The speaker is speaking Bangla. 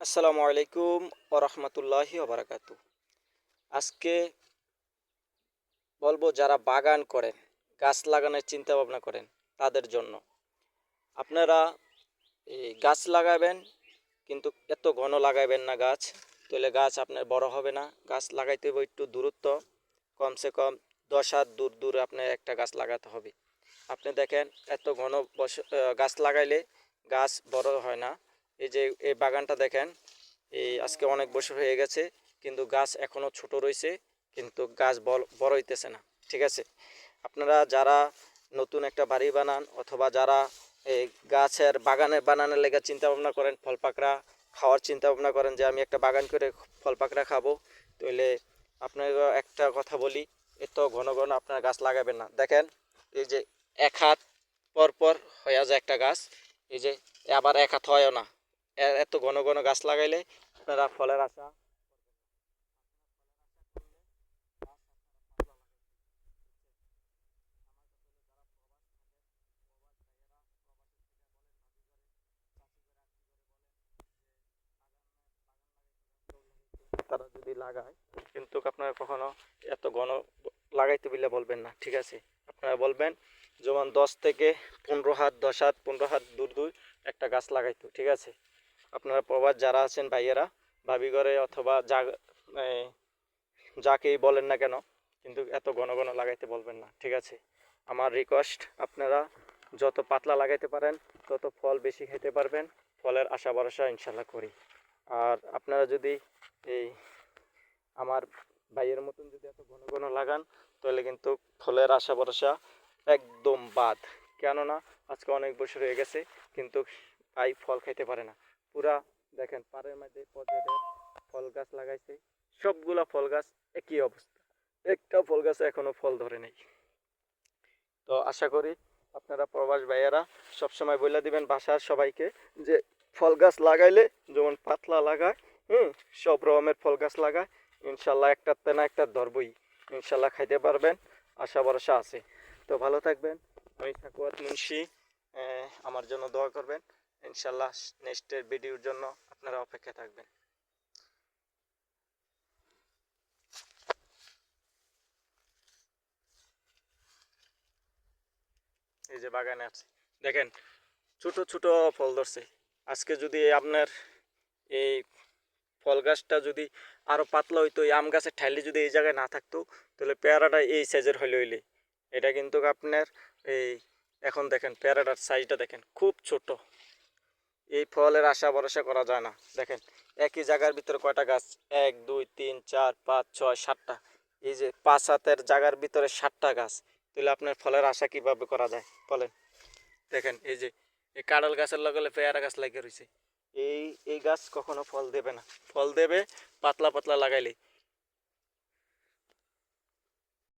আসসালামু আলাইকুম ওরহমতুল্লাহি ওবরাকাতু আজকে বলব, যারা বাগান করেন, গাছ লাগানোর চিন্তা ভাবনা করেন, তাদের জন্য। আপনারা এই গাছ লাগাবেন, কিন্তু এত ঘন লাগাবেন না গাছ, তাহলে গাছ আপনার বড় হবে না। গাছ লাগাইতে হবে একটু দূরত্ব, কমসে কম দশ হাত দূর দূরে আপনার একটা গাছ লাগাতে হবে। আপনি দেখেন, এত ঘন বস গাছ লাগাইলে গাছ বড় হয় না। এই যে, এই বাগানটা দেখেন, এই আজকে অনেক বছর হয়ে গেছে, কিন্তু গাছ এখনও ছোট রয়েছে, কিন্তু গাছ বড় হইতেছে না, ঠিক আছে? আপনারা যারা নতুন একটা বাড়ি বানান, অথবা যারা এই গাছের বাগানের, বানানোর লেগে চিন্তা ভাবনা করেন, ফল পাকড়া খাওয়ার চিন্তা ভাবনা করেন যে, আমি একটা বাগান করে ফল পাকড়া খাব, তাহলে আপনাকে একটা কথা বলি, এত ঘন ঘন আপনার গাছ লাগাবেন না। দেখেন, এই যে এক হাত পর পর হয়ে যায় একটা গাছ, এই যে, আবার এক হাত হয়ও না। এত ঘন ঘন গাছ লাগাইলে আপনারা ফলের আশা তারা যদি লাগায়, কিন্তু আপনারা কখনো এত ঘন লাগাইতে বলে বলবেন না, ঠিক আছে? আপনারা বলবেন, যেমন দশ থেকে পনেরো হাত, দশ হাত, পনেরো হাত দূর দূর একটা গাছ লাগাইতো, ঠিক আছে? আপনারা প্রবাস যারা আছেন ভাইয়েরা, ভাবি ঘরে অথবা যা যাকেই বলেন না কেন, কিন্তু এত ঘন ঘন লাগাইতে বলবেন না, ঠিক আছে? আমার রিকোয়েস্ট আপনারা যত পাতলা লাগাইতে পারেন, তত ফল বেশি খেতে পারবেন, ফলের আশা ভরসা ইনশাল্লাহ করি। আর আপনারা যদি এই আমার ভাইয়ের মতন যদি এত ঘন ঘন লাগান, তাহলে কিন্তু ফলের আশা ভরসা একদম বাদ। কেননা, আজকে অনেক বছর হয়ে গেছে, কিন্তু ভাই ফল খাইতে পারে না। পুরা দেখেন, পাড়ের মধ্যে পর্যায়ে ফল গাছ লাগাইছে। সবগুলা ফল গাছ একই অবস্থা। একটা ফল গাছে এখনও ফল ধরে নেই। তো আশা করি আপনারা প্রবাস ভাইয়েরা সবসময় বলে দিবেন বাসার সবাইকে যে ফল গাছ লাগাইলে যেমন পাতলা লাগায়, হুম, সব রকমের ফল গাছ লাগায়, ইনশাল্লাহ একটাতে তেনা একটা ধরবই। ইনশাল্লাহ খাইতে পারবেন, আশা ভরসা আছে। তো ভালো থাকবেন, আমি সাকুয়াত মুন্সি আমার জন্য দোয়া করবেন। ইনশাল্লাহ নেক্সটের ভিডিওর জন্য আপনারা অপেক্ষা থাকবেন। এই যে বাগানে আছে। দেখেন, ছোট ছোট ফল ধরছে। আজকে যদি আপনার এই ফল গাছটা যদি আরও পাতলা হইতো, এই আম গাছের ঠাইলে যদি এই জায়গায় না থাকতো, তাহলে পেয়ারাটা এই সাইজের হইলে হইলে। এটা কিন্তু আপনার এই, এখন দেখেন, পেয়ারাটার সাইজটা দেখেন, খুব ছোট। এই ফলের আশা ভরসা করা যায় না। দেখেন, একই জায়গার ভিতরে কয়টা গাছ? এক, দুই, তিন, চার, পাঁচ, ছয়, সাতটা। এই যে পাঁচ হাতের জায়গার ভিতরে সাতটা গাছ, তাহলে আপনার ফলের আশা কীভাবে করা যায়? বলেন। দেখেন, এই যে, এই কাঁড়াল গাছের লগে পেয়ারা গাছ লাগিয়ে রয়েছে। এই এই গাছ কখনো ফল দেবে না। ফল দেবে, পাতলা পাতলা লাগাইলে